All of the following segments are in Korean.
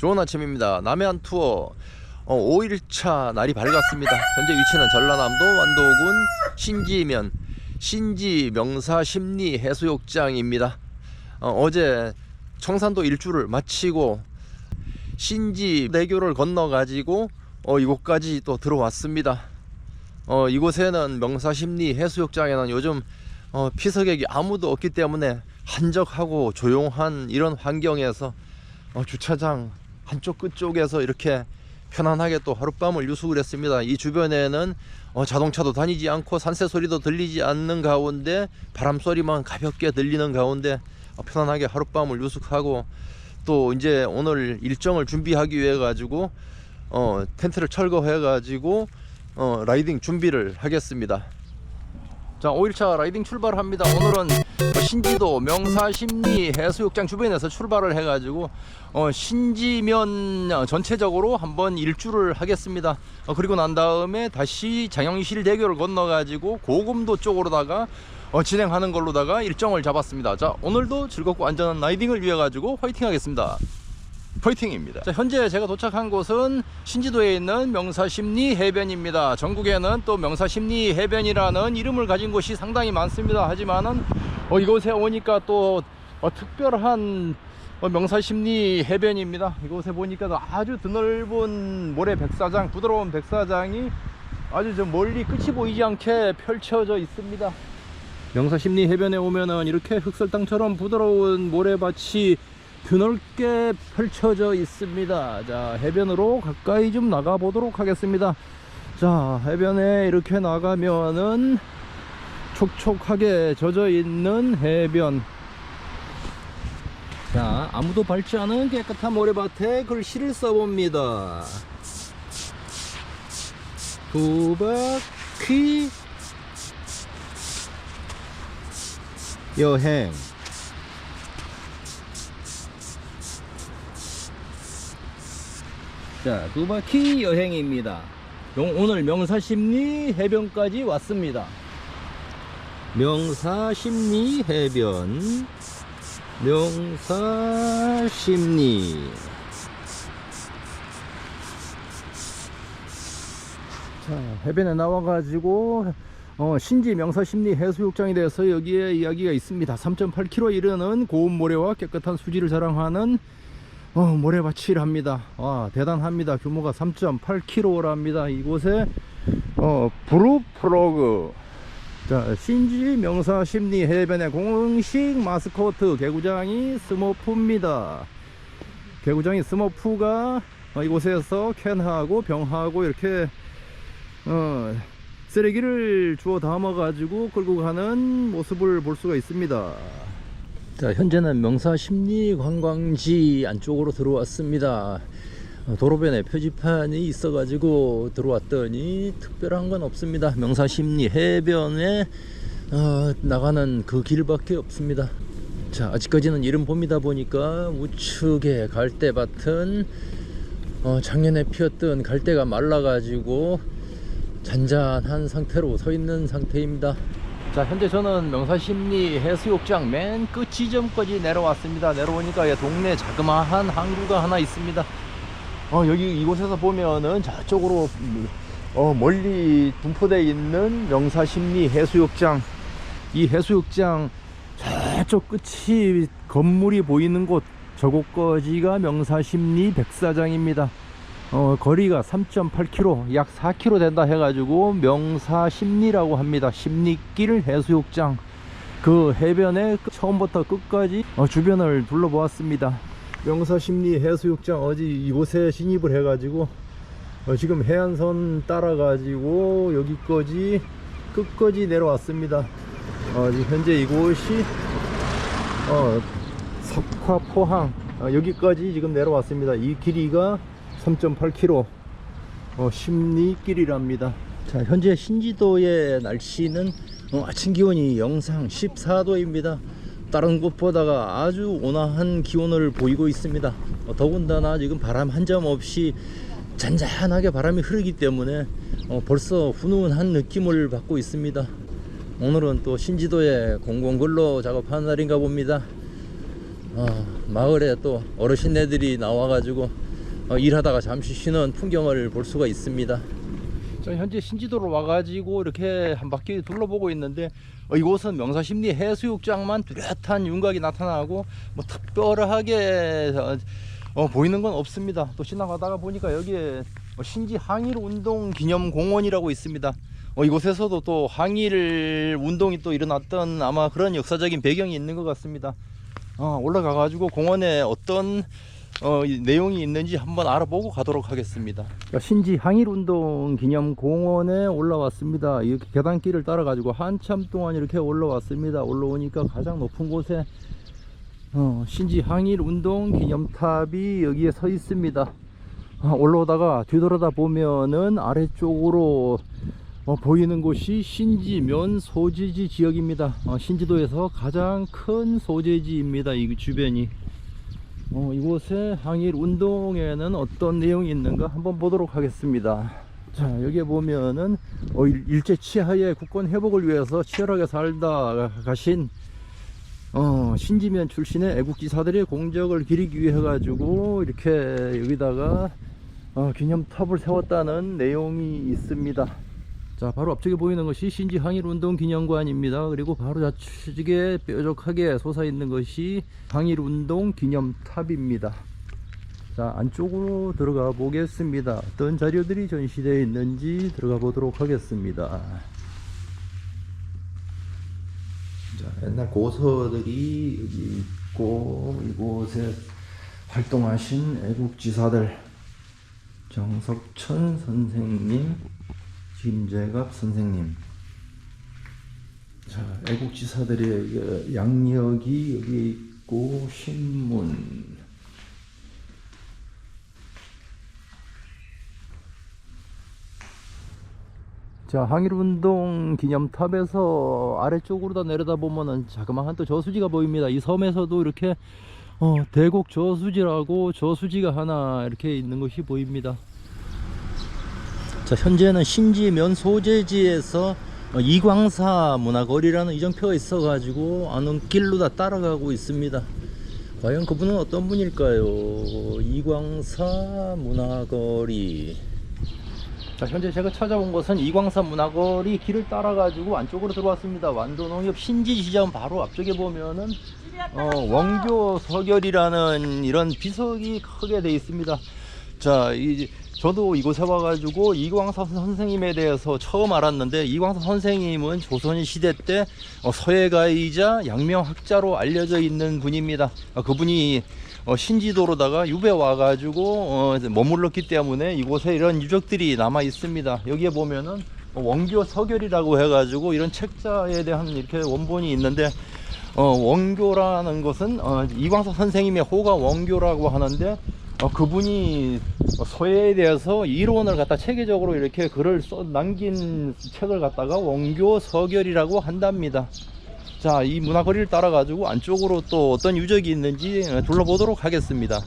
좋은 아침입니다. 남해안 투어 어, 5일차 날이 밝았습니다. 현재 위치는 전라남도 완도군 신지면 신지 명사 심리 해수욕장입니다. 어, 제 청산도 일주를 마치고 신지 대교를 건너 가지고 어, 이곳까지 또 들어왔습니다. 어, 이곳에는 명사 심리 해수욕장에는 요즘 어, 피서객이 아무도 없기 때문에 한적하고 조용한 이런 환경에서 어, 주차장 한쪽 끝쪽에서 이렇게 편안하게 또 하룻밤을 유숙을 했습니다. 이 주변에는 어, 자동차도 다니지 않고 산새 소리도 들리지 않는 가운데 바람 소리만 가볍게 들리는 가운데 어, 편안하게 하룻밤을 유숙하고 또 이제 오늘 일정을 준비하기 위해 가지고 어, 텐트를 철거해 가지고 어, 라이딩 준비를 하겠습니다. 자 5일차 라이딩 출발합니다 오늘은 신지도 명사 심리 해수욕장 주변에서 출발을 해가지고 어, 신지면 전체적으로 한번 일주를 하겠습니다. 어, 그리고 난 다음에 다시 장영실 대교를 건너 가지고 고금도 쪽으로다가 어, 진행하는 걸로다가 일정을 잡았습니다. 자 오늘도 즐겁고 안전한 라이딩을 위해 가지고 화이팅 하겠습니다 파이팅입니다. 자, 현재 제가 도착한 곳은 신지도에 있는 명사심리 해변입니다. 전국에는 또 명사심리 해변이라는 이름을 가진 곳이 상당히 많습니다. 하지만은 어, 이곳에 오니까 또 어, 특별한 어, 명사심리 해변입니다. 이곳에 보니까 아주 드넓은 모래 백사장, 부드러운 백사장이 아주 저 멀리 끝이 보이지 않게 펼쳐져 있습니다. 명사심리 해변에 오면은 이렇게 흑설탕처럼 부드러운 모래밭이 드넓게 펼쳐져 있습니다. 자, 해변으로 가까이 좀 나가 보도록 하겠습니다. 자, 해변에 이렇게 나가면은 촉촉하게 젖어 있는 해변. 자, 아무도 밟지 않은 깨끗한 모래밭에 글씨를 써봅니다. 두 바퀴 여행. 자, 두 바퀴 여행입니다. 용- 오늘 명사심리 해변까지 왔습니다. 명사심리 해변. 명사심리. 자, 해변에 나와가지고 어, 신지 명사심리 해수욕장에 대해서 여기에 이야기가 있습니다. 3.8km 이르는 고운 모래와 깨끗한 수지를 자랑하는 어, 모래밭이랍니다. 아, 대단합니다. 규모가 3.8km랍니다. 이곳에 어, 브루프로그 자, 신지 명사 심리 해변의 공식 마스코트 개구장이 스머프입니다. 개구장이 스머프가 어, 이곳에서 캔하고 병하고 이렇게 어, 쓰레기를 주워 담아 가지고 끌고 가는 모습을 볼 수가 있습니다. 자, 현재는 명사 심리 관광지 안쪽으로 들어왔습니다. 어, 도로변에 표지판이 있어가지고 들어왔더니 특별한 건 없습니다. 명사 심리 해변에 어, 나가는 그 길밖에 없습니다. 자, 아직까지는 이름 봅니다 보니까 우측에 갈대밭은 어, 작년에 피었던 갈대가 말라가지고 잔잔한 상태로 서 있는 상태입니다. 자 현재 저는 명사심리 해수욕장 맨 끝 지점까지 내려왔습니다. 내려오니까 예, 동네 자그마한 항구가 하나 있습니다. 어 여기 이곳에서 보면은 저쪽으로 음, 어 멀리 분포되어 있는 명사심리 해수욕장. 이 해수욕장 저쪽 끝이 건물이 보이는 곳 저곳까지가 명사심리 백사장입니다 어, 거리가 3.8km, 약 4km 된다 해가지고 명사 심리라고 합니다. 심리길 해수욕장. 그 해변에 끝- 처음부터 끝까지 어, 주변을 둘러보았습니다. 명사 심리 해수욕장 어디 이곳에 진입을 해가지고 어, 지금 해안선 따라가지고 여기까지 끝까지 내려왔습니다. 어, 현재 이곳이 어, 석화포항 어, 여기까지 지금 내려왔습니다. 이 길이가 3.8km 어, 심리길이랍니다. 자, 현재 신지도의 날씨는 어, 아침 기온이 영상 14도입니다. 다른 곳보다가 아주 온화한 기온을 보이고 있습니다. 어, 더군다나 지금 바람 한 점 없이 잔잔하게 바람이 흐르기 때문에 어, 벌써 훈훈한 느낌을 받고 있습니다. 오늘은 또 신지도에 공공근로 작업하는 날인가 봅니다. 아, 마을에 또 어르신네들이 나와가지고 어, 일하다가 잠시 쉬는 풍경을 볼 수가 있습니다. 저 현재 신지도로 와가지고 이렇게 한 바퀴 둘러보고 있는데 어, 이곳은 명사심리 해수욕장만 뚜렷한 윤곽이 나타나고 뭐 특별하게 어, 어, 보이는 건 없습니다. 또 지나가다가 보니까 여기에 어, 신지 항일 운동 기념 공원이라고 있습니다. 어, 이곳에서도 또 항일 운동이 또 일어났던 아마 그런 역사적인 배경이 있는 것 같습니다. 어, 올라가 가지고 공원에 어떤 어, 이 내용이 있는지 한번 알아보고 가도록 하겠습니다. 신지 항일운동 기념 공원에 올라왔습니다. 이렇게 계단길을 따라 가지고 한참 동안 이렇게 올라왔습니다. 올라오니까 가장 높은 곳에 어, 신지 항일운동 기념탑이 여기에 서 있습니다. 어, 올라오다가 뒤돌아다 보면은 아래쪽으로 어, 보이는 곳이 신지면 소재지 지역입니다. 어, 신지도에서 가장 큰 소재지입니다. 이 주변이. 어, 이곳에 항일 운동에는 어떤 내용이 있는가 한번 보도록 하겠습니다. 자, 여기에 보면은 어, 일- 일제 치하의 국권 회복을 위해서 치열하게 살다 가신 어, 신지면 출신의 애국지사들의 공적을 기리기 위해 가지고 이렇게 여기다가 어, 기념탑을 세웠다는 내용이 있습니다. 자, 바로 앞쪽에 보이는 것이 신지 항일운동 기념관입니다. 그리고 바로 좌측에 뾰족하게 솟아 있는 것이 항일운동 기념탑입니다. 자, 안쪽으로 들어가 보겠습니다. 어떤 자료들이 전시되어 있는지 들어가 보도록 하겠습니다. 자, 옛날 고서들이 여기 있고 이곳에 활동하신 애국지사들 정석천 선생님, 김재갑 선생님. 자, 애국지사들의 그 양력이 여기 있고 신문. 자, 항일운동 기념탑에서 아래쪽으로 다 내려다 보면은 자그마한 또 저수지가 보입니다. 이 섬에서도 이렇게 어, 대곡 저수지라고 저수지가 하나 이렇게 있는 것이 보입니다. 자, 현재는 신지면 소재지에서 어, 이광사 문화거리라는 이정표가 있어가지고 아는 길로 다 따라가고 있습니다. 과연 그분은 어떤 분일까요? 이광사 문화거리. 자, 현재 제가 찾아온 곳은 이광사 문화거리 길을 따라가지고 안쪽으로 들어왔습니다. 완도농협 신지시장 바로 앞쪽에 보면은 어, 원교 서결이라는 이런 비석이 크게 돼 있습니다. 자, 이, 저도 이곳에 와가지고 이광사 선생님에 대해서 처음 알았는데 이광사 선생님은 조선 시대 때 어, 서예가이자 양명학자로 알려져 있는 분입니다. 어, 그분이 어, 신지도로다가 유배 와가지고 어, 머물렀기 때문에 이곳에 이런 유적들이 남아 있습니다. 여기에 보면은 어, 원교 서결이라고 해가지고 이런 책자에 대한 이렇게 원본이 있는데 어, 원교라는 것은 어, 이광석 선생님의 호가 원교라고 하는데 어, 그분이 서예에 대해서 이론을 갖다 체계적으로 이렇게 글을 써 남긴 책을 갖다가 원교 서결이라고 한답니다. 자, 이 문화거리를 따라 가지고 안쪽으로 또 어떤 유적이 있는지 어, 둘러보도록 하겠습니다.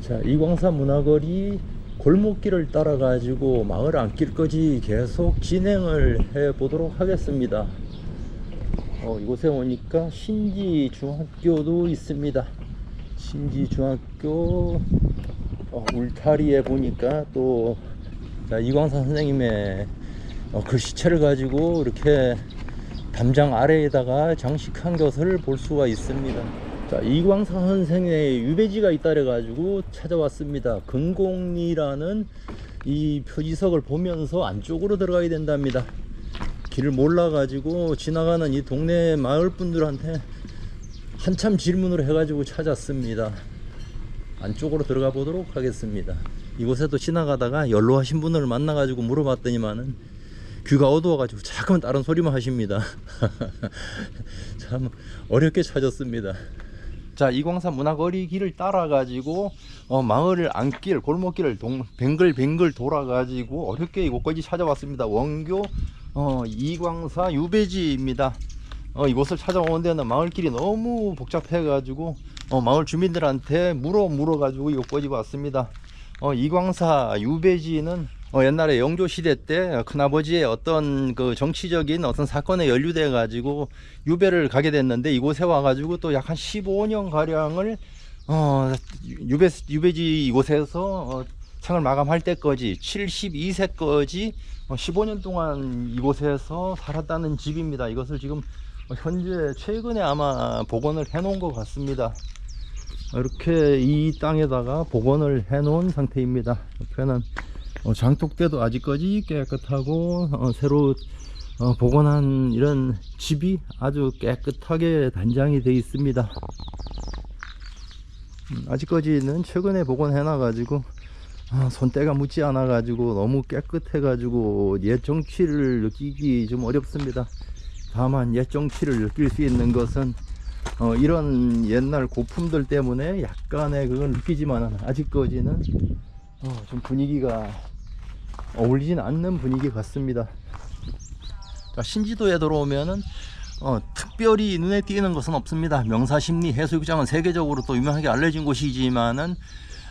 자, 이광사 문화거리 골목길을 따라 가지고 마을 안길까지 계속 진행을 해 보도록 하겠습니다. 어, 이곳에 오니까 신지 중학교도 있습니다. 신지 중학교 어, 울타리에 보니까 또 자, 이광사 선생님의 어, 글씨체를 가지고 이렇게 담장 아래에다가 장식한 것을 볼 수가 있습니다. 자, 이광사 선생의 유배지가 있다래 가지고 찾아왔습니다. 금공리라는 이 표지석을 보면서 안쪽으로 들어가야 된답니다. 길을 몰라 가지고 지나가는 이 동네 마을 분들한테 한참 질문을 해가지고 찾았습니다. 안쪽으로 들어가 보도록 하겠습니다. 이곳에도 지나가다가 연로하신 분을 만나가지고 물어봤더니만은 귀가 어두워가지고 자꾸만 다른 소리만 하십니다. 참 어렵게 찾았습니다. 자 이광산 문화거리 길을 따라가지고 어, 마을 안길 골목길을 동, 뱅글뱅글 돌아가지고 어렵게 이곳까지 찾아왔습니다. 원교 어, 이광사 유배지입니다. 어, 이곳을 찾아오는 데는 마을길이 너무 복잡해 가지고 어, 마을 주민들한테 물어 물어 가지고 이곳까지 왔습니다. 어, 이광사 유배지는 어, 옛날에 영조 시대 때 큰아버지의 어떤 그 정치적인 어떤 사건에 연루돼 가지고 유배를 가게 됐는데 이곳에 와 가지고 또 약 한 15년 가량을 어, 유배, 유배지 이곳에서 어, 생을 마감할 때까지 72세까지 15년 동안 이곳에서 살았다는 집입니다. 이것을 지금 어, 현재 최근에 아마 복원을 해 놓은 것 같습니다. 이렇게 이 땅에다가 복원을 해 놓은 상태입니다. 옆에는 어, 장독대도 아직까지 깨끗하고 어, 새로 어, 복원한 이런 집이 아주 깨끗하게 단장이 되어 있습니다. 음, 아직까지는 최근에 복원해 놔 가지고 아, 손때가 묻지 않아 가지고 너무 깨끗해 가지고 옛 정취를 느끼기 좀 어렵습니다 다만 옛 정취를 느낄 수 있는 것은 어, 이런 옛날 고품들 때문에 약간의 그걸 느끼지만 아직까지는 어, 좀 분위기가 어울리진 않는 분위기 같습니다 자, 신지도에 들어오면은 어, 특별히 눈에 띄는 것은 없습니다. 명사심리 해수욕장은 세계적으로 또 유명하게 알려진 곳이지만은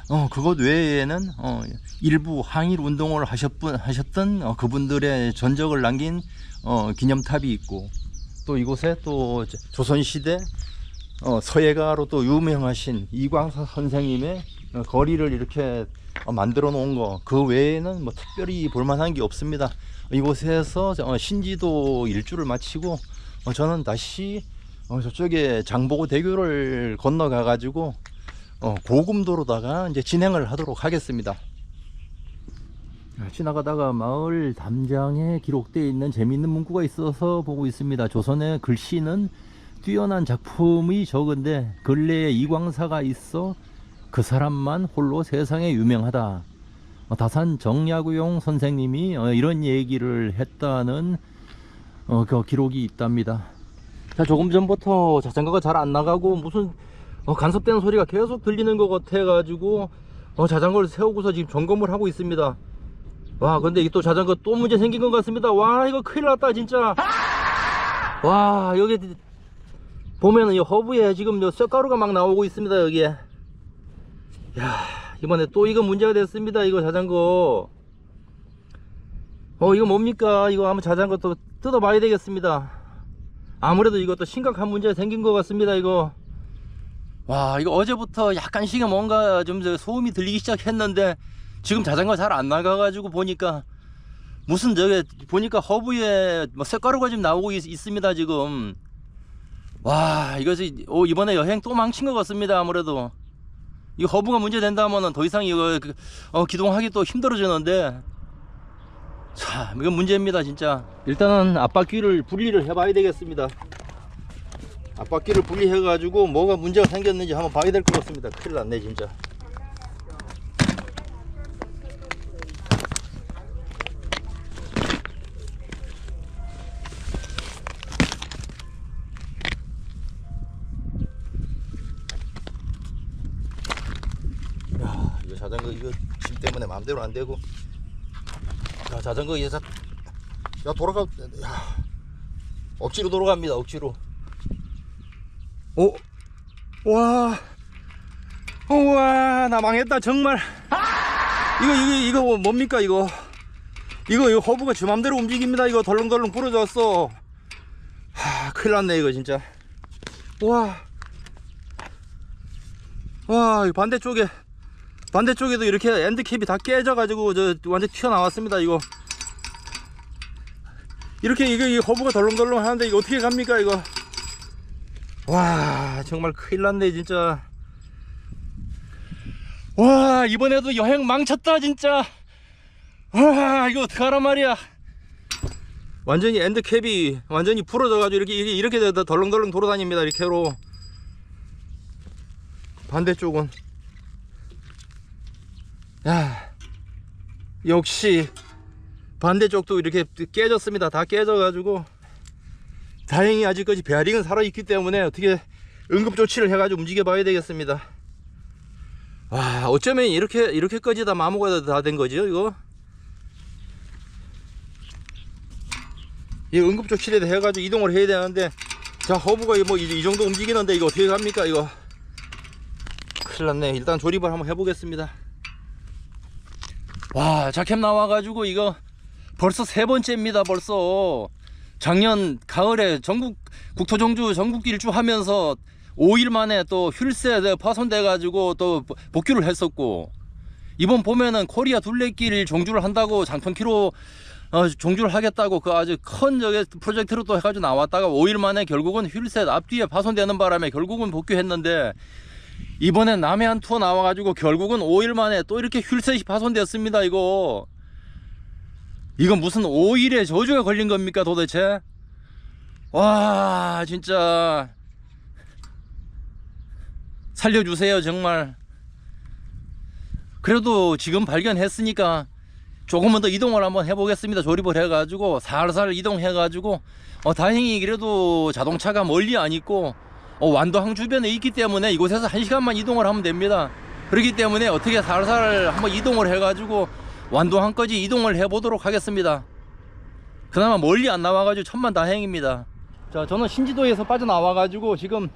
어, 그것 외에는 어, 일부 항일 운동을 하셨던 어, 그분들의 전적을 남긴 어, 기념탑이 있고 또 이곳에 또 저- 조선시대 어, 서예가로 또 유명하신 이광사 선생님의 어, 거리를 이렇게 어, 만들어 놓은 거 그 외에는 뭐 특별히 볼만한 게 없습니다. 이곳에서 어, 신지도 일주를 마치고 어, 저는 다시 어, 저쪽에 장보고 대교를 건너가 가지고 어, 고금도로다가 이제 진행을 하도록 하겠습니다. 아, 지나가다가 마을 담장에 기록되어 있는 재미있는 문구가 있어서 보고 있습니다. 조선의 글씨는 뛰어난 작품이 적은데 근래에 이광사가 있어 그 사람만 홀로 세상에 유명하다. 어, 다산 정야구용 선생님이 어, 이런 얘기를 했다는 어, 그 기록이 있답니다. 자, 조금 전부터 자전거가 잘 안 나가고 무슨 어, 간섭되는 소리가 계속 들리는 것 같아 가지고 어, 자전거를 세우고서 지금 점검을 하고 있습니다. 와, 근데 이 또 자전거 또 문제 생긴 것 같습니다. 와, 이거 큰일 났다, 진짜. 와, 여기 보면은 이 허브에 지금 요 쇳가루가 막 나오고 있습니다, 여기에. 야, 이번에 또 이거 문제가 됐습니다, 이거 자전거. 어, 이거 뭡니까? 이거 한번 자전거 또 뜯어봐야 되겠습니다. 아무래도 이것도 심각한 문제가 생긴 것 같습니다, 이거. 와, 이거 어제부터 약간씩 뭔가 좀저 소음이 들리기 시작했는데, 지금 자전거 잘 안 나가가지고 보니까, 무슨 저게, 보니까 허브에 뭐 쇳가루가 지금 나오고 있, 있습니다, 지금. 와, 이것이, 오, 이번에 여행 또 망친 것 같습니다, 아무래도. 이 허브가 문제 된다면은 더 이상 이거, 그, 어, 기동하기 또 힘들어지는데, 자, 이건 문제입니다, 진짜. 일단은 앞바퀴를 분리를 해봐야 되겠습니다. 앞바퀴를 분리해 가지고 뭐가 문제가 생겼는지 한번 봐야 될 것 같습니다. 큰일 났네, 진짜. 야, 이거 자전거 이거 짐 때문에 마음대로 안 되고. 야, 자전거 이제 자, 야 돌아가, 야, 억지로 돌아갑니다, 억지로. 오, 와, 우와, 나 망했다, 정말. 이거, 이거, 이거 뭐- 뭡니까, 이거? 이거, 이거 허브가 지 맘대로 움직입니다. 이거 덜렁덜렁 부러졌어. 하, 큰일 났네, 이거 진짜. 와, 와, 이 반대쪽에, 반대쪽에도 이렇게 엔드캡이 다 깨져가지고, 저, 완전 튀어나왔습니다, 이거. 이렇게, 이거, 이 허브가 덜렁덜렁 하는데, 이거 어떻게 갑니까, 이거? 와 정말 큰일 났네 진짜. 와 이번에도 여행 망쳤다 진짜. 와 이거 어떡하란 말이야. 완전히 엔드캡이 완전히 부러져가지고 이렇게 이렇게, 덜렁덜렁 돌아다닙니다 이렇게로. 반대쪽은 야 역시 반대쪽도 이렇게 깨졌습니다 다 깨져가지고 다행히 아직까지 베어링은 살아있기 때문에 어떻게 응급조치를 해가지고 움직여 봐야 되겠습니다. 와, 어쩌면 이렇게, 이렇게까지 다 마모가 다 된 거죠, 이거? 이 응급조치를 해가지고 이동을 해야 되는데, 자, 허브가 뭐, 이, 이 정도 움직이는데, 이거 어떻게 갑니까, 이거? 큰일 났네. 일단 조립을 한번 해보겠습니다. 와, 자켓 나와가지고, 이거 벌써 세 번째입니다, 벌써. 작년 가을에 전국 국토정주 전국 일주 하면서 5일 만에 또 휠셋 파손돼 가지고 또 복귀를 했었고 이번 봄에는 코리아 둘레길 종주를 한다고 장턴키로 어, 종주를 하겠다고 그 아주 큰 저기 프로젝트로 또 해가지고 나왔다가 5일 만에 결국은 휠셋 앞뒤에 파손되는 바람에 결국은 복귀했는데 이번에 남해안 투어 나와가지고 결국은 5일 만에 또 이렇게 휠셋이 파손됐습니다 이거. 이건 무슨 5일의 저주가 걸린 겁니까 도대체? 와 진짜. 살려주세요 정말. 그래도 지금 발견했으니까 조금만 더 이동을 한번 해보겠습니다. 조립을 해가지고 살살 이동해가지고. 어, 다행히 그래도 자동차가 멀리 안 있고 어, 완도항 주변에 있기 때문에 이곳에서 한 시간만 이동을 하면 됩니다. 그렇기 때문에 어떻게 살살 한번 이동을 해 가지고 완도항까지 이동을 해 보도록 하겠습니다. 그나마 멀리 안 나와 가지고 천만 다행입니다. 자 저는 신지도에서 빠져나와 가지고 지금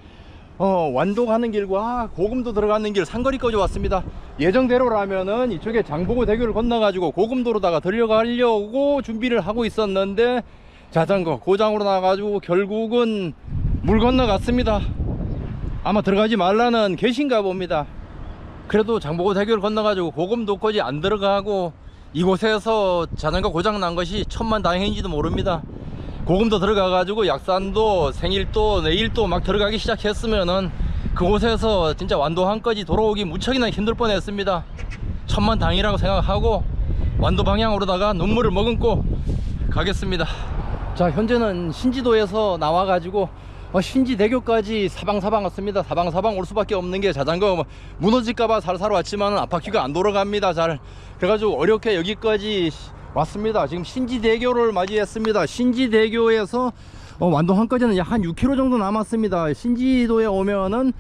어, 완도 가는 길과 고금도 들어가는 길 상거리까지 왔습니다. 예정대로라면은 이쪽에 장보고 대교를 건너 가지고 고금도로다가 들려가려고 준비를 하고 있었는데 자전거 고장으로 나가지고 결국은 물 건너갔습니다. 아마 들어가지 말라는 계신가 봅니다. 그래도 장보고 대교를 건너가지고 고금도까지 안 들어가고 이곳에서 자전거 고장 난 것이 천만 다행인지도 모릅니다. 고금도 들어가가지고 약산도 생일도 내일도 막 들어가기 시작했으면은 그곳에서 진짜 완도항까지 돌아오기 무척이나 힘들 뻔했습니다. 천만 다행이라고 생각하고 완도 방향으로다가 눈물을 머금고 가겠습니다. 자 현재는 신지도에서 나와가지고 어, 신지대교까지 사방사방 왔습니다. 사방사방 올 수밖에 없는 게 자전거 뭐 무너질까봐 살살 왔지만 앞바퀴가 안 돌아갑니다 잘. 그래가지고 어렵게 여기까지 왔습니다. 지금 신지대교를 맞이했습니다. 신지대교에서 어, 완도항까지는 약 한 6km 정도 남았습니다. 신지도에 오면은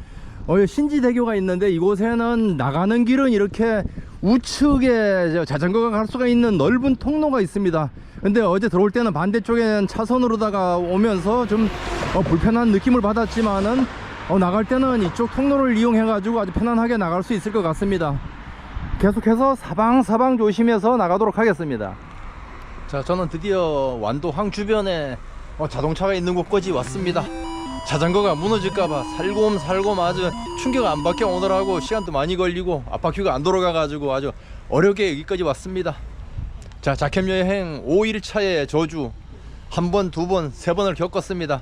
어, 신지대교가 있는데 이곳에는 나가는 길은 이렇게 우측에 저 자전거가 갈 수가 있는 넓은 통로가 있습니다. 근데 어제 들어올 때는 반대쪽에는 차선으로다가 오면서 좀 어, 불편한 느낌을 받았지만은 어, 나갈 때는 이쪽 통로를 이용해 가지고 아주 편안하게 나갈 수 있을 것 같습니다. 계속해서 사방사방 조심해서 나가도록 하겠습니다. 자 저는 드디어 완도항 주변에 어, 자동차가 있는 곳까지 왔습니다. 자전거가 무너질까봐 살곰살곰 아주 충격 안 받게 오느라고 시간도 많이 걸리고 앞바퀴가 안 돌아가가지고 아주 어렵게 여기까지 왔습니다. 자 자캠 여행 5일차의 저주 한 번, 두 번, 세 번을 겪었습니다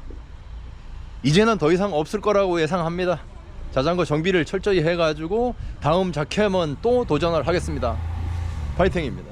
이제는 더 이상 없을 거라고 예상합니다. 자전거 정비를 철저히 해가지고 다음 자캠은 또 도전을 하겠습니다. 파이팅입니다